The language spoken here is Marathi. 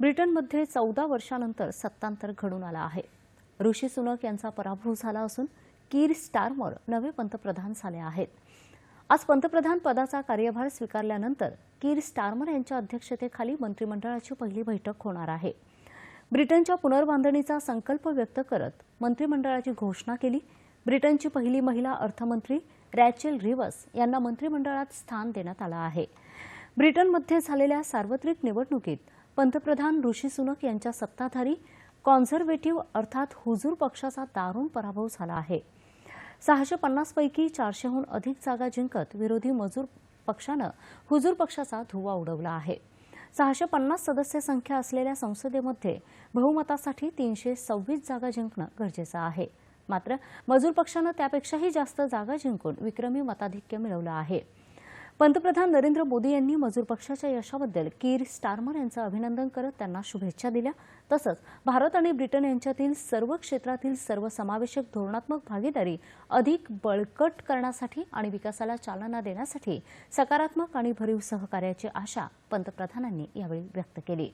ब्रिटनमध्ये चौदा वर्षानंतर सत्तांतर घडून आलं आहे. ऋषी सुनक यांचा पराभव झाला असून कीर स्टारमर नवे पंतप्रधान झाले आहेत. आज पंतप्रधान पदाचा कार्यभार स्वीकारल्यानंतर कीर स्टारमर यांच्या अध्यक्षतेखाली मंत्रिमंडळाची पहिली बैठक होणार आहे. ब्रिटनच्या पुनर्बांधणीचा संकल्प व्यक्त करत मंत्रिमंडळाची घोषणा केली. ब्रिटनची पहिली महिला अर्थमंत्री रॅचेल रिवस यांना मंत्रिमंडळात स्थान देण्यात आलं आहे. ब्रिटनमध्ये झालेल्या सार्वत्रिक निवडणुकीत पंतप्रधान ऋषी सुनक यांच्या सत्ताधारी कॉन्झर्वेटिव्ह अर्थात हुजूर पक्षाचा दारुण पराभव झाला आहे. सहाशे पन्नासपैकी चारशेहून अधिक जागा जिंकत विरोधी मजूर पक्षानं हुजूर पक्षाचा धुव्वा उडवला आहे. सहाशे पन्नास सदस्य संख्या असलेल्या संसदेमध्ये बहुमतासाठी तीनशे सव्वीस जागा जिंकणं गरजेचं आहे. मात्र मजूर पक्षानं त्यापेक्षाही जास्त जागा जिंकून विक्रमी मताधिक्य मिळवलं आहे. पंतप्रधान नरेंद्र मोदी यांनी मजूर पक्षाच्या यशाबद्दल कीर स्टार्मर यांचं अभिनंदन करत त्यांना शुभेच्छा दिल्या. तसंच भारत आणि ब्रिटन यांच्यातील सर्व क्षेत्रातील सर्वसमावेशक धोरणात्मक भागीदारी अधिक बळकट करण्यासाठी आणि विकासाला चालना देण्यासाठी सकारात्मक आणि भरीव सहकार्याची आशा पंतप्रधानांनी यावेळी व्यक्त केली.